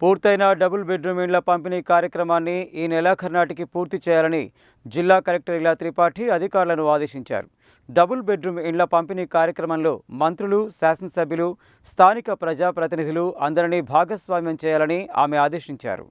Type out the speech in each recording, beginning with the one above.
పూర్తయిన double bedroom ఇండ్ల పంపిణీ కార్యక్రమాన్ని ఈ నెలాఖరు నాటికి పూర్తి చేయాలని జిల్లా కలెక్టర్ ఇలా త్రిపాఠి అధికారులను ఆదేశించారు. డబుల్ బెడ్రూమ్ ఇండ్ల పంపిణీ కార్యక్రమంలో మంత్రులు శాసనసభ్యులు స్థానిక ప్రజాప్రతినిధులు అందరినీ భాగస్వామ్యం చేయాలని ఆమె ఆదేశించారు.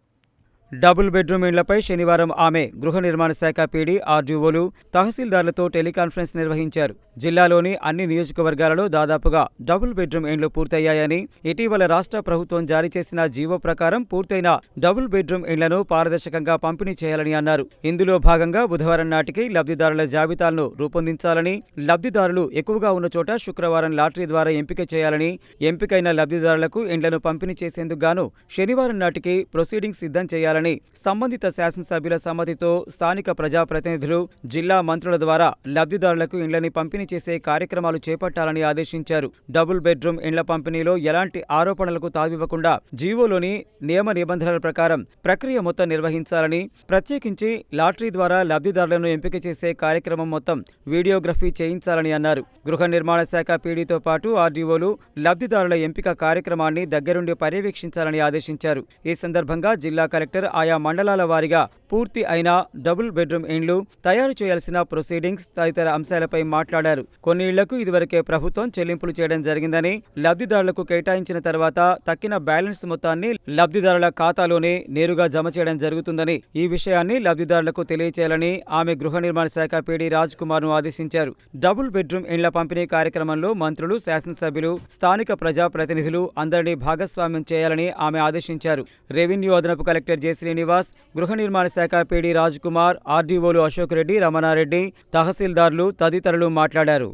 డబుల్ బెడ్రూమ్ ఇండ్లపై శనివారం ఆమె గృహ నిర్మాణ శాఖ పీడీ ఆర్డీఓలు తహసీల్దార్లతో టెలికాన్ఫరెన్స్ నిర్వహించారు. జిల్లాలోని అన్ని నియోజకవర్గాలలో దాదాపుగా డబుల్ బెడ్రూమ్ ఇండ్లు పూర్తయ్యాయని ఇటీవల రాష్ట్ర ప్రభుత్వం జారీ చేసిన జీవో ప్రకారం పూర్తయిన డబుల్ బెడ్రూమ్ ఇండ్లను పారదర్శకంగా పంపిణీ చేయాలని అన్నారు. ఇందులో భాగంగా బుధవారం నాటికి లబ్ధిదారుల జాబితాలను రూపొందించాలని లబ్ధిదారులు ఎక్కువగా ఉన్న చోట శుక్రవారం లాటరీ ద్వారా ఎంపిక చేయాలని ఎంపికైన లబ్ధిదారులకు ఇండ్లను పంపిణీ చేసేందుకు గాను శనివారం నాటికి ప్రొసీడింగ్ సిద్ధం చేయాలని సంబంధిత శాసనసభ్యుల సమ్మతితో స్థానిక ప్రజాప్రతినిధులు జిల్లా మంత్రుల ద్వారా లబ్ధిదారులకు ఇండ్లని పంపిణీ చేసే కార్యక్రమాలు చేపట్టాలని ఆదేశించారు. డబుల్ బెడ్రూమ్ ఇండ్ల పంపిణీలో ఎలాంటి ఆరోపణలకు తావివ్వకుండా జీవోలోని నియమ నిబంధనల ప్రకారం ప్రక్రియ మొత్తం నిర్వహించాలని ప్రత్యేకించి లాటరీ ద్వారా లబ్ధిదారులను ఎంపిక చేసే కార్యక్రమం మొత్తం వీడియోగ్రఫీ చేయించాలని అన్నారు. గృహ నిర్మాణ శాఖ పీడీతో పాటు ఆర్డీఓలు లబ్ధిదారుల ఎంపిక కార్యక్రమాన్ని దగ్గరుండి పర్యవేక్షించాలని ఆదేశించారు. ఈ సందర్భంగా జిల్లా కలెక్టర్ ఆయా మండలాల వారీగా పూర్తి అయిన డబుల్ బెడ్రూమ్ ఇండ్లు తయారు చేయాల్సిన ప్రొసీడింగ్స్ తదితర అంశాలపై మాట్లాడారు. కొన్ని ఇళ్ళకు ఇదివరకే ప్రభుత్వం చెల్లింపులు చేయడం జరిగిందని లబ్ధిదారులకు కేటాయించిన తర్వాత తక్కిన బ్యాలెన్స్ మొత్తాన్ని లబ్ధిదారుల ఖాతాలోనే నేరుగా జమ చేయడం జరుగుతుందని ఈ విషయాన్ని లబ్ధిదారులకు తెలియచేయాలని ఆమె గృహ నిర్మాణ శాఖ పీడీ రాజ్ కుమార్ను ఆదేశించారు. డబుల్ బెడ్రూమ్ ఇండ్ల పంపిణీ కార్యక్రమంలో మంత్రులు శాసనసభ్యులు స్థానిక ప్రజాప్రతినిధులు అందరినీ భాగస్వామ్యం చేయాలని ఆమె ఆదేశించారు. రెవెన్యూ అదనపు కలెక్టర్ జె. శ్రీనివాస్ గృహ నిర్మాణ శాఖ పీడీ రాజ్ కుమార్ ఆర్డీఓలు అశోక్ రెడ్డి రమణారెడ్డి తహసీల్దార్లు తదితరులు మాట్లాడారు.